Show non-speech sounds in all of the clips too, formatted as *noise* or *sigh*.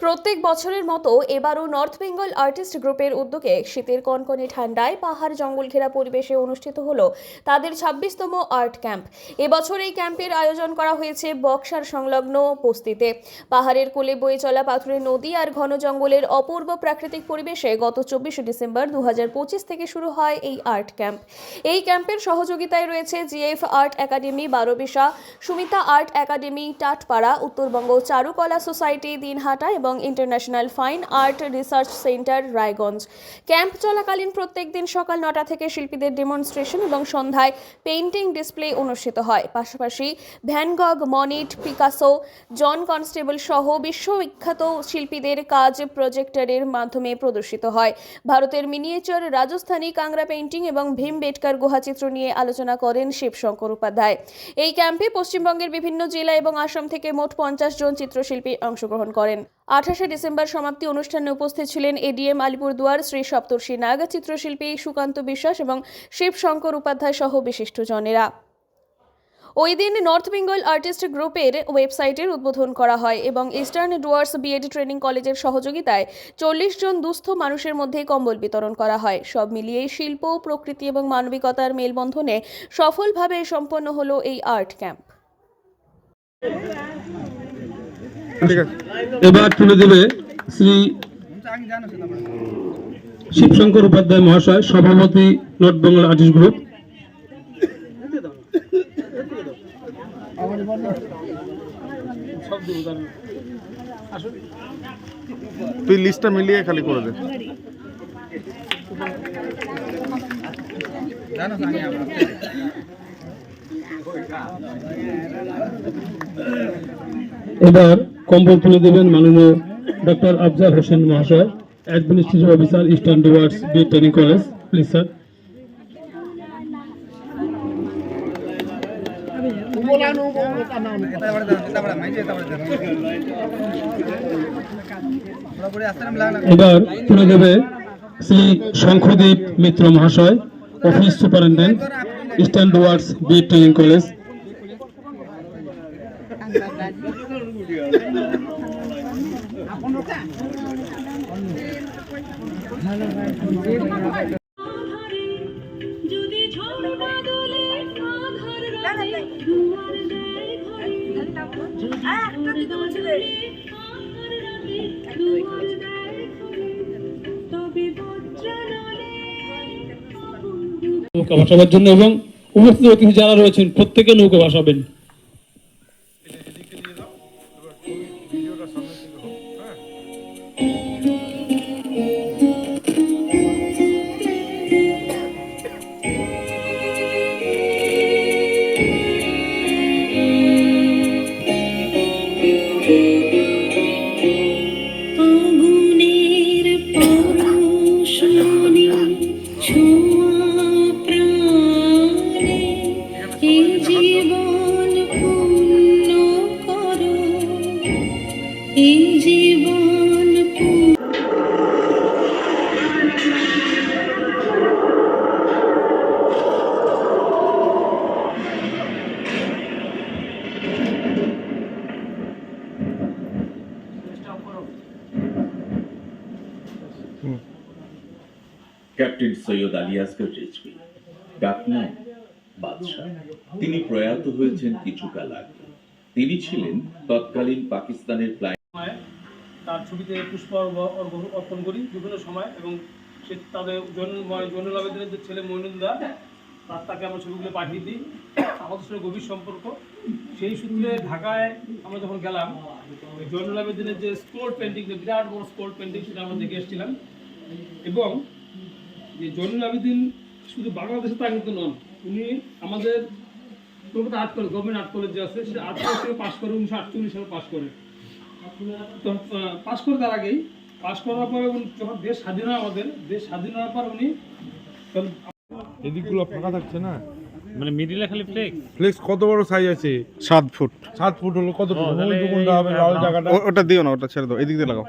প্রত্যেক বছরের মতো এবারও নর্থ বেঙ্গল আর্টিস্ট গ্রুপের উদ্যোগে শীতের কনকনে ঠান্ডায় পাহাড় জঙ্গল ঘেরা পরিবেশে অনুষ্ঠিত হলো তাদের ছাব্বিশতম আর্ট ক্যাম্প। এবছর এই ক্যাম্পের আয়োজন করা হয়েছে বক্সার সংলগ্ন বস্তিতে। পাহাড়ের কোলে বয়ে চলা পাথুরে নদী আর ঘন জঙ্গলের অপূর্ব প্রাকৃতিক পরিবেশে গত চব্বিশে ডিসেম্বর দু হাজার পঁচিশ থেকে শুরু হয় এই আর্ট ক্যাম্প। এই ক্যাম্পের সহযোগিতায় রয়েছে GF art academy Barobisha, Sumita art academy, Tatpara, Uttarbanga Charukala society, Dinhata এবং international fine art research centre Raiganj. Camp চলাকালীন প্রত্যেক দিন সকাল নটা থেকে শিল্পীদের ডেমনস্ট্রেশন এবং সন্ধ্যায় পেইন্টিং ডিসপ্লে অনুষ্ঠিত হয়। পাশাপাশি Van Gogh Monet, Picasso, John Constable সহ বিশ্ববিখ্যাত শিল্পীদের কাজ প্রজেক্টরের মাধ্যমে প্রদর্শিত হয়। ভারতের মিনিয়েচার, রাজস্থানী কাংরা পেইন্টিং এবং ভীম বেটকার গুহাচিত্র নিয়ে আলোচনা করেন শিবশঙ্কর উপাধ্যায়। এই ক্যাম্পে পশ্চিমবঙ্গের বিভিন্ন জেলা এবং আসাম থেকে মোট পঞ্চাশ জন চিত্রশিল্পী অংশগ্রহণ করেন। আঠাশে ডিসেম্বর সমাপ্তি অনুষ্ঠানে উপস্থিত ছিলেন এডিএম আলিপুরদুয়ার শ্রী সপ্তর্ষি নাগ চিত্রশিল্পী সুকান্ত বিশ্বাস এবং শিবশঙ্কর উপাধ্যায় সহ বিশিষ্টজনেরা। ওই দিন নর্থ বেঙ্গল আর্টিস্ট গ্রুপের ওয়েবসাইটের উদ্বোধন করা হয় এবং ইস্টার্ন ডুয়ার্স বিএড ট্রেনিং কলেজের সহযোগিতায় চল্লিশ জন দুস্থ মানুষের মধ্যে কম্বল বিতরণ করা হয়। সব মিলিয়ে শিল্প, প্রকৃতি এবং মানবিকতার মেলবন্ধনে সফলভাবে সম্পন্ন হলো এই আর্ট ক্যাম্প। এবার তুলে দেবে শ্রী শিবশঙ্কর উপাধ্যায় মহাশয় সভাপতি নর্থ বেঙ্গল আর্টিস্ট গ্রুপ। তুই লিস্টটা মিলিয়ে খালি করে দে। এবার কম্বল তুলে দেবেন মাননীয় ডক্টর আফজাল হোসেন মহাশয়, administrative officer, eastern Dooars B training college, please sir. এবার তুলে দেবে শ্রী শঙ্খদীপ মিত্র মহাশয়, office superintendent, eastern Dooars B training college. নৌকা ভাসাবার জন্য এবং উপস্থিত অতিথি যারা রয়েছেন প্রত্যেকে নৌকা ভাসাবেন। রিজভি ডাকনাম বাদশাহ, তিনি প্রয়াত হয়েছেন কিছুকাল আগে। তিনি ছিলেন তৎকালীন পাকিস্তানের সময় তার ছবিতে পুষ্প অর্পণ করি, বিভিন্ন সময়, এবং সে তাদের জয়নুল আবেদিনের যে ছেলে মইনুলদা তার তাকে আমরা ছবিগুলো পাঠিয়ে দিই। আমাদের সঙ্গে গভীর সম্পর্ক। সেই সূত্রে ঢাকায় আমরা যখন গেলাম ওই জয়নুল আবেদিনের যে স্কোর পেন্টিং, যে বিরাট বড় স্কোর পেন্টিং, সেটা আমরা দেখে এসেছিলাম। এবং যে জয়নুল আবেদিন শুধু বাংলাদেশে তা কিন্তু নন উনি আমাদের Kolkata art college government art college যে আছে সে আর্ট কলেজ থেকে পাশ করে উনিশশো আটচল্লিশ সালে পাশ করে। তো পাশ করে তার আগেই পাশ করার পরে উনি যখন দেশ স্বাধীন হয় আমাদের দেশ স্বাধীন হওয়ার পর উনি তখন এদিকগুলো ফাঁকা থাকছে না? মানে মিডিলে খালি ফ্লেক্স ফ্লেক্স কত বড় সাইজ আছে? সাত ফুট। সাত ফুট হলো কত ফুট? হবে লাল জায়গাটা? ওটা দিও না ওটা ছেড়ে দাও এদিক দিয়ে লাগাও।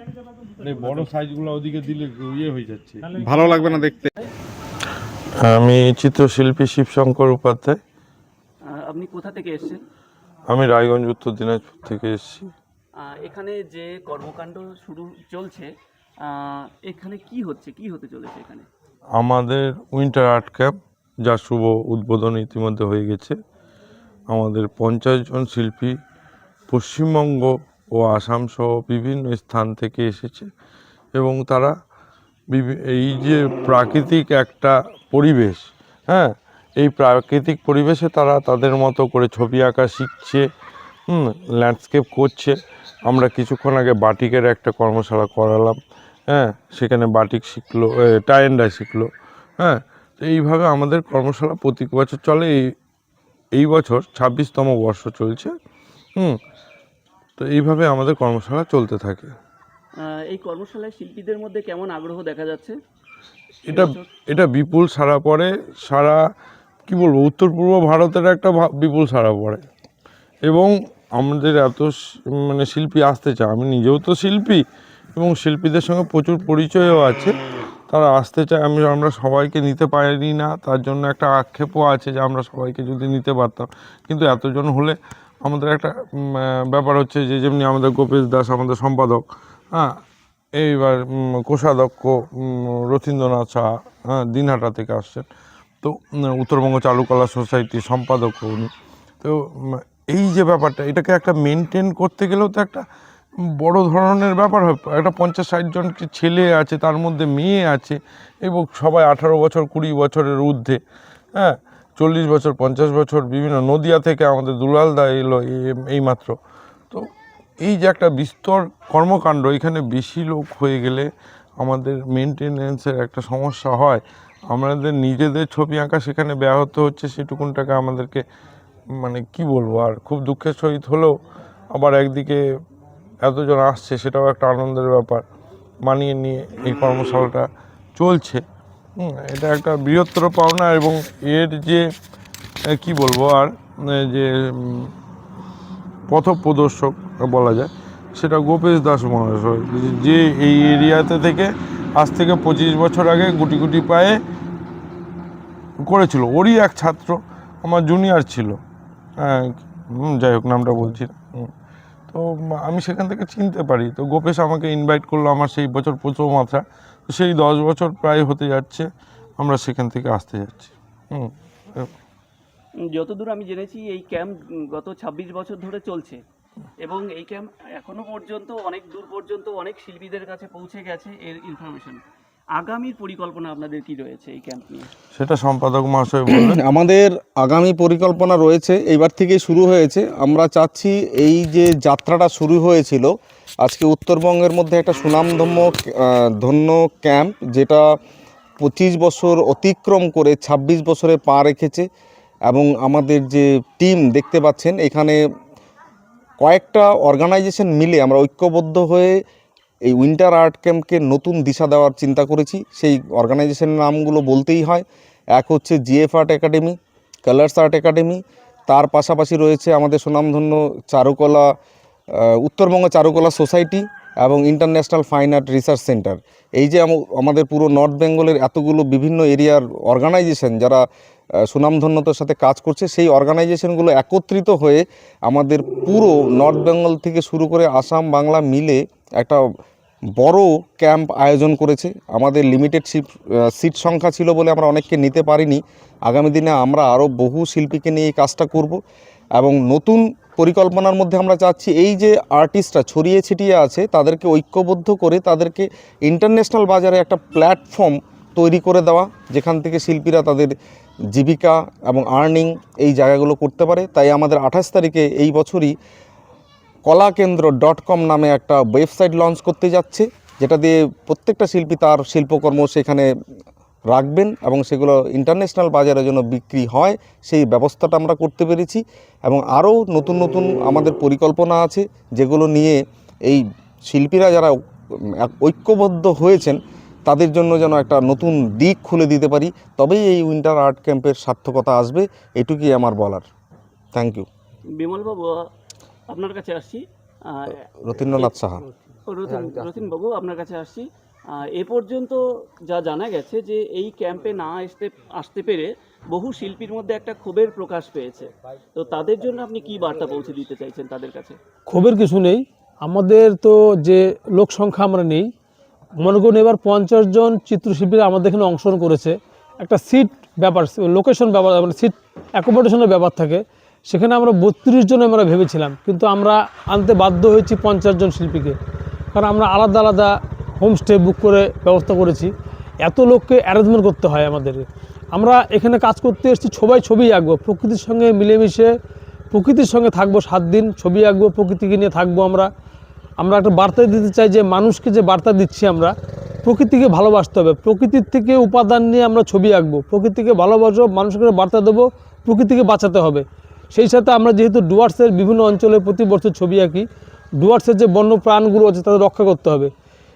এই বড় সাইজগুলো ওদিকে দিলে ইয়ে হয়ে যাচ্ছে। ভালো লাগবে না দেখতে। আমি চিত্রশিল্পী শিবশঙ্কর উপাধ্যায়। আপনি কোথা থেকে এসেছেন? আমি রায়গঞ্জ উত্তর দিনাজপুর থেকে এসেছি। এখানে যে কর্মকাণ্ড শুরু চলছে এখানে কি হচ্ছে? কি হতে চলেছে এখানে? আমাদের উইন্টার আর্ট ক্যাম্প যার শুভ উদ্বোধন ইতিমধ্যে হয়ে গেছে। আমাদের পঞ্চাশ জন শিল্পী পশ্চিমবঙ্গ ও আসাম সহ বিভিন্ন স্থান থেকে এসেছে এবং তারা এই যে প্রাকৃতিক একটা পরিবেশ হ্যাঁ? এই প্রাকৃতিক পরিবেশে তারা তাদের মতো করে ছবি আঁকা শিখছে, হুম ল্যান্ডস্কেপ করছে। আমরা কিছুক্ষণ আগে বাটিকের একটা কর্মশালা করালাম হ্যাঁ? সেখানে বাটিক শিখলো টাইন্ডা শিখলো হ্যাঁ? তো এইভাবে আমাদের কর্মশালা প্রতি বছর চলে। এই এই বছর ছাব্বিশতম বর্ষ চলছে, হুম? তো এইভাবে আমাদের কর্মশালা চলতে থাকে। এই কর্মশালায় শিল্পীদের মধ্যে কেমন আগ্রহ দেখা যাচ্ছে? এটা এটা বিপুল সারা পড়ে। সারা কি বলব, উত্তর পূর্ব ভারতের একটা বিপুল সারা পড়ে। এবং আমাদের এত মানে শিল্পী আসতে চায়। আমি নিজেও তো শিল্পী এবং শিল্পীদের সঙ্গে প্রচুর পরিচয়ও আছে। তারা আসতে চায়। আমি, আমরা সবাইকে নিতে পারি না। তার জন্য একটা আক্ষেপও আছে যে আমরা সবাইকে যদি নিতে পারতাম। কিন্তু এতজন হলে আমাদের একটা ব্যাপার হচ্ছে যে যেমনি আমাদের গোপেশ দাস আমাদের সম্পাদক হ্যাঁ এইবার কোষাধ্যক্ষ রথীন্দ্রনাথ সাহা হ্যাঁ দিনহাটা থেকে আসছেন। তো উত্তরবঙ্গ চারুকলা সোসাইটির সম্পাদক উনি। তো এই যে ব্যাপারটা, এটাকে একটা মেনটেন করতে গেলেও তো একটা বড় ধরনের ব্যাপার হয়। একটা পঞ্চাশ ষাট জন ছেলে আছে, তার মধ্যে মেয়ে আছে, এবং সবাই আঠারো বছর, কুড়ি বছরের ঊর্ধ্বে হ্যাঁ চল্লিশ বছর, পঞ্চাশ বছর, বিভিন্ন নদিয়া থেকে আমাদের দুলালদা এলো, এই- এইমাত্র তো এই যে একটা বিস্তর কর্মকাণ্ড, এখানে বেশি লোক হয়ে গেলে আমাদের মেনটেনেন্সের একটা সমস্যা হয়। আমাদের নিজেদের ছবি আঁকা সেখানে ব্যাহত হচ্ছে সেটুকুনটাকে আমাদেরকে মানে কি বলব, আর খুব দুঃখের সহিত হলেও আবার একদিকে এতজন আসছে সেটাও একটা আনন্দের ব্যাপার মানিয়ে নিয়ে এই কর্মশালাটা চলছে। এটা একটা বৃহত্তর পাওনা এবং এর যে কি বলব, আর যে উম, পথপ্রদর্শক বলা যায় সেটা গোপেশ দাস মহাশয় যে এই এরিয়াতে থেকে আজ থেকে পঁচিশ বছর আগে গুটি গুটি পায়ে করেছিল। ওরই এক ছাত্র আমার জুনিয়র ছিল। হ্যাঁ যাই হোক নামটা বলছি। তো আমি সেখান থেকে চিনতে পারি। তো গোপেশ আমাকে ইনভাইট করল আমার সেই বছর প্রথম মাত্রা। সেই দশ বছর প্রায় হতে যাচ্ছে আমরা সেখান থেকে আসতে যাচ্ছি। হুম যতদূর আমি জেনেছি এই ক্যাম্প গত ছাব্বিশ বছর ধরে চলছে। এবং এই ক্যাম্প এখনও পর্যন্ত অনেক দূর পর্যন্ত অনেক শিল্পীদের কাছে পৌঁছে গেছে এর ইনফরমেশন আগামীর পরিকল্পনা আপনাদের কি রয়েছে এই ক্যাম্প নিয়ে? সেটা সম্পাদক মহাশয় *clears throat* আমাদের আগামী পরিকল্পনা রয়েছে এইবার থেকেই শুরু হয়েছে। আমরা চাচ্ছি এই যে যাত্রাটা শুরু হয়েছিল আজকে উত্তরবঙ্গের মধ্যে একটা সুনামধন্য ধন্য ক্যাম্প যেটা পঁচিশ বছর অতিক্রম করে ২৬ বছরে পা রেখেছে। এবং আমাদের যে টিম দেখতে পাচ্ছেন, এখানে কয়েকটা অর্গানাইজেশন মিলে আমরা ঐক্যবদ্ধ হয়ে এই উইন্টার আর্ট ক্যাম্পকে নতুন দিশা দেওয়ার চিন্তা করেছি। সেই অর্গানাইজেশনের নামগুলো বলতেই হয়। এক হচ্ছে GF art academy, colours art academy, তার পাশাপাশি রয়েছে আমাদের সুনামধন্য চারুকলা উত্তরবঙ্গ চারুকলা সোসাইটি এবং international fine art research centre. এই যে আম- আমাদের পুরো নর্থ বেঙ্গলের এতগুলো বিভিন্ন এরিয়ার অর্গানাইজেশন, যারা সুনামধন্যতার সাথে কাজ করছে। সেই অর্গানাইজেশনগুলো একত্রিত হয়ে আমাদের পুরো নর্থ বেঙ্গল থেকে শুরু করে আসাম, বাংলা মিলে একটা বড় ক্যাম্প আয়োজন করেছে। আমাদের লিমিটেড সিট সিট সংখ্যা ছিল বলে আমরা অনেককে নিতে পারিনি। আগামী দিনে আমরা আরও বহু শিল্পীকে নিয়ে এই কাজটা করব এবং নতুন পরিকল্পনার মধ্যে আমরা চাচ্ছি এই যে আর্টিস্টরা ছড়িয়ে ছিটিয়ে আছে, তাদেরকে ঐক্যবদ্ধ করে তাদেরকে ইন্টারন্যাশনাল বাজারে একটা প্ল্যাটফর্ম তৈরি করে দেওয়া, যেখান থেকে শিল্পীরা তাদের জীবিকা এবং আর্নিং এই জায়গাগুলো করতে পারে। তাই আমাদের আঠাশ তারিখে এই বছরই কলাকেন্দ্র ডট কম নামে একটা ওয়েবসাইট লঞ্চ করতে যাচ্ছে, যেটা দিয়ে প্রত্যেকটা শিল্পী তার শিল্পকর্ম সেখানে রাখবেন এবং সেগুলো ইন্টারন্যাশনাল বাজারে যেন বিক্রি হয়, সেই ব্যবস্থাটা আমরা করতে পেরেছি। এবং আরও নতুন নতুন আমাদের পরিকল্পনা আছে, যেগুলো নিয়ে এই শিল্পীরা যারা ঐক্যবদ্ধ হয়েছেন তাদের জন্য যেন একটা নতুন দিক খুলে দিতে পারি। তবেই এই উইন্টার আর্ট ক্যাম্পের সার্থকতা আসবে এটুকুই আমার বলার। থ্যাংক ইউ বিমলবাবু আপনার কাছে আসছি। রতীন্দ্রনাথ সাহা। রতিন রতিনবাবু আপনার কাছে আসছি। এ পর্যন্ত যা জানা গেছে যে এই ক্যাম্পে না আসতে আসতে পেরে বহু শিল্পীর মধ্যে একটা ক্ষোভের প্রকাশ পেয়েছে। তো তাদের জন্য আপনি কি বার্তা পৌঁছে দিতে চাইছেন তাদের কাছে? ক্ষোভের কিছু নেই। আমাদের তো যে লোক সংখ্যা আমরা নেই মনে করুন এবার পঞ্চাশ জন চিত্রশিল্পীরা আমাদের এখানে অংশগ্রহণ করেছে। একটা সিট ব্যাপার লোকেশন ব্যাপার মানে সিট অ্যাকোমোডেশনের ব্যাপার থাকে। সেখানে আমরা বত্রিশ জন আমরা ভেবেছিলাম, কিন্তু আমরা আনতে বাধ্য হয়েছি পঞ্চাশ জন শিল্পীকে। কারণ আমরা আলাদা আলাদা হোমস্টে বুক করে ব্যবস্থা করেছি। এত লোককে অ্যারেঞ্জমেন্ট করতে হয় আমাদেরকে আমরা এখানে কাজ করতে এসেছি, সবাই ছবি আঁকবো, প্রকৃতির সঙ্গে মিলেমিশে প্রকৃতির সঙ্গে থাকব সাত দিন, ছবি আঁকবো, প্রকৃতিকে নিয়ে থাকব আমরা। আমরা একটা বার্তা দিতে চাই যে মানুষকে যে বার্তা দিচ্ছি আমরা, প্রকৃতিকে ভালোবাসতে হবে। প্রকৃতির থেকে উপাদান নিয়ে আমরা ছবি আঁকবো। প্রকৃতিকে ভালোবাসবো, মানুষকে বার্তা দেবো, প্রকৃতিকে বাঁচাতে হবে। সেই সাথে আমরা যেহেতু ডুয়ার্সের বিভিন্ন অঞ্চলে প্রতি বছর ছবি আঁকি, ডুয়ার্সের যে বন্য প্রাণগুলো আছে তাদের রক্ষা করতে হবে।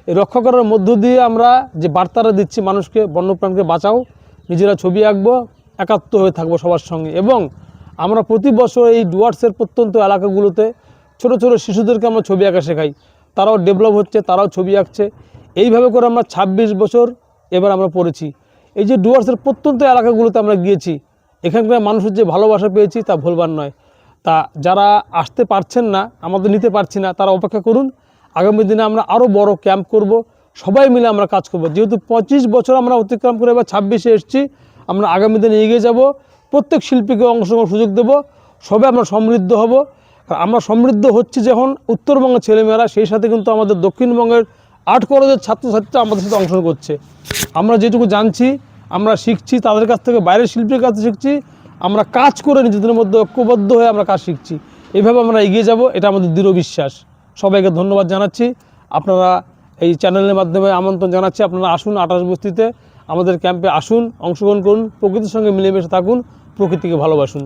এই রক্ষা করার মধ্য দিয়ে আমরা যে বার্তাটা দিচ্ছি মানুষকে বন্যপ্রাণকে বাঁচাও, নিজেরা ছবি আঁকবো, একাত্ম হয়ে থাকব সবার সঙ্গে। এবং আমরা প্রতি বছর এই ডুয়ার্সের প্রত্যন্ত এলাকাগুলোতে ছোট ছোট শিশুদেরকে আমরা ছবি আঁকা শেখাই। তারাও ডেভেলপ হচ্ছে, তারাও ছবি আঁকছে। এইভাবে করে আমরা ২৬ বছর এবার আমরা পড়েছি। এই যে ডুয়ার্সের প্রত্যন্ত এলাকাগুলোতে আমরা গিয়েছি, এখানকার মানুষের যে ভালোবাসা পেয়েছি তা ভুলবার নয়। তা যারা আসতে পারছেন না, আমাদের নিতে পারছি না, তারা অপেক্ষা করুন। আগামী দিনে আমরা আরও বড় ক্যাম্প করব। সবাই মিলে আমরা কাজ করব। যেহেতু পঁচিশ বছর আমরা অতিক্রম করে এবার ছাব্বিশে এসেছি, আমরা আগামী দিনে এগিয়ে যাব। প্রত্যেক শিল্পীকে অংশগ্রহণ সুযোগ দেব। সবে আমরা সমৃদ্ধ হব। আমরা সমৃদ্ধ হচ্ছি যখন উত্তরবঙ্গের ছেলেমেয়েরা, সেই সাথে কিন্তু আমাদের দক্ষিণবঙ্গের আর্ট কলেজের ছাত্রছাত্রীরা আমাদের সাথে অংশগ্রহণ করছে। আমরা যেটুকু জানছি, আমরা শিখছি, তাদের কাছ থেকে বাইরের শিল্পীর কাছে শিখছি, আমরা কাজ করে নিজেদের মধ্যে ঐক্যবদ্ধ হয়ে আমরা কাজ শিখছি। এইভাবে আমরা এগিয়ে যাব, এটা আমাদের দৃঢ় বিশ্বাস। সবাইকে ধন্যবাদ জানাচ্ছি। আপনারা এই চ্যানেলের মাধ্যমে আমন্ত্রণ জানাচ্ছি। আপনারা আসুন আঠাশ বস্তিতে, আমাদের ক্যাম্পে আসুন, অংশগ্রহণ করুন, প্রকৃতির সঙ্গে মিলেমিশে থাকুন, প্রকৃতিকে ভালোবাসুন।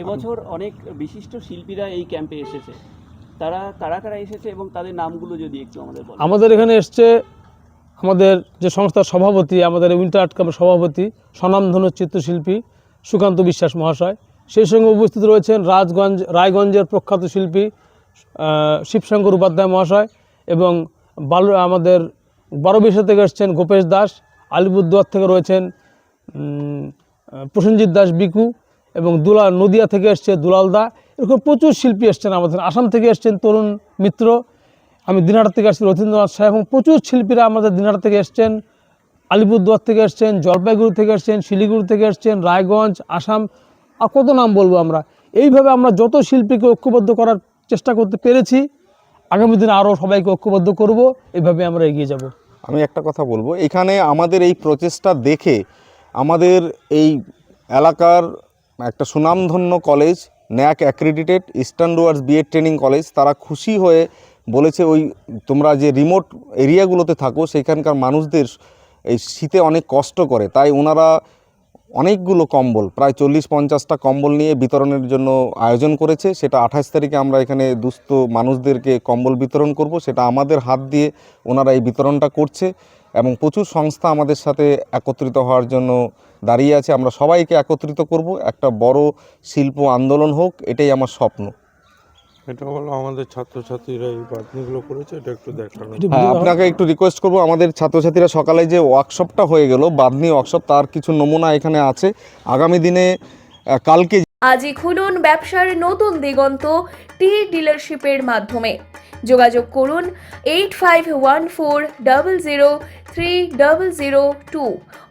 এবছর অনেক বিশিষ্ট শিল্পীরা এই ক্যাম্পে এসেছে। তারা কারা কারা এসেছে এবং তাদের নামগুলো যদি একটু আমাদের আমাদের এখানে এসছে আমাদের যে সংস্থার সভাপতি, আমাদের উইন্টার আর্ট ক্লাবের সভাপতি স্বনামধন্য চিত্রশিল্পী সুকান্ত বিশ্বাস মহাশয়। সেই সঙ্গে উপস্থিত রয়েছেন রাজগঞ্জ, রায়গঞ্জের প্রখ্যাত শিল্পী শিবশঙ্কর উপাধ্যায় মহাশয় এবং বালু, আমাদের বারোবিশা থেকে এসছেন গোপেশ দাস, আলিপুরদুয়ার থেকে রয়েছেন প্রসেনজিৎ দাস বিকু এবং দুলা নদিয়া থেকে এসছে দুলাল দা এরকম প্রচুর শিল্পী এসছেন আমাদের। আসাম থেকে এসছেন তরুণ মিত্র। আমি দিনহাটা থেকে আসছি রথীন্দ্রনাথ সাহা এবং প্রচুর শিল্পীরা আমাদের দিনহাটা থেকে এসছেন। আলিপুরদুয়ার থেকে এসছেন, জলপাইগুড়ি থেকে এসছেন, শিলিগুড়ি থেকে এসছেন, রায়গঞ্জ, আসাম, আর কত নাম বলব আমরা। এইভাবে আমরা যত শিল্পীকে ঐক্যবদ্ধ করার চেষ্টা করতে পেরেছি, আগামী দিনে আরও সবাইকে ঐক্যবদ্ধ করব। এইভাবে আমরা এগিয়ে যাব। আমি একটা কথা বলব। এখানে আমাদের এই প্রচেষ্টা দেখে আমাদের এই এলাকার একটা সুনামধন্য college NAAC accredited eastern Dooars B Ed training college তারা খুশি হয়ে বলেছে ওই তোমরা যে রিমোট এরিয়াগুলোতে থাকো, সেখানকার মানুষদের এই শীতে অনেক কষ্ট করে। তাই ওনারা অনেকগুলো কম্বল, প্রায় চল্লিশ পঞ্চাশটা কম্বল নিয়ে বিতরণের জন্য আয়োজন করেছে। সেটা আঠাশ তারিখে আমরা এখানে দুস্থ মানুষদেরকে কম্বল বিতরণ করব। সেটা আমাদের হাত দিয়ে ওনারা এই বিতরণটা করছে এবং প্রচুর সংস্থা আমাদের সাথে একত্রিত হওয়ার জন্য দাঁড়িয়ে আছে আমরা সবাইকে একত্রিত করব। একটা বড় শিল্প আন্দোলন হোক এটাই আমার স্বপ্ন। এটা হলো আমাদের ছাত্রছাত্রীরা এই বাতনিগুলো করেছে এটা একটু দেখানো। হ্যাঁ আপনাকে একটু রিকোয়েস্ট করব আমাদের ছাত্রছাত্রীরা সকালে যে ওয়ার্কশপটা হয়ে গেল বাদনি ওয়ার্কশপ তার কিছু নমুনা এখানে আছে। আগামী দিনে কালকে আজই খুলুন ব্যবসার নতুন দিগন্ত টি ডিলারশিপের মাধ্যমে। যোগাযোগ করুন eight five one four double zero three double zero two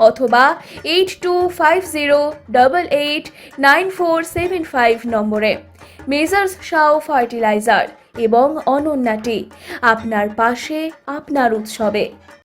অথবা eight two five zero double eight nine four seven five নম্বরে। মেজার্স শাও ফার্টিলাইজার এবং অনন্যাটি আপনার পাশে, আপনার উৎসবে।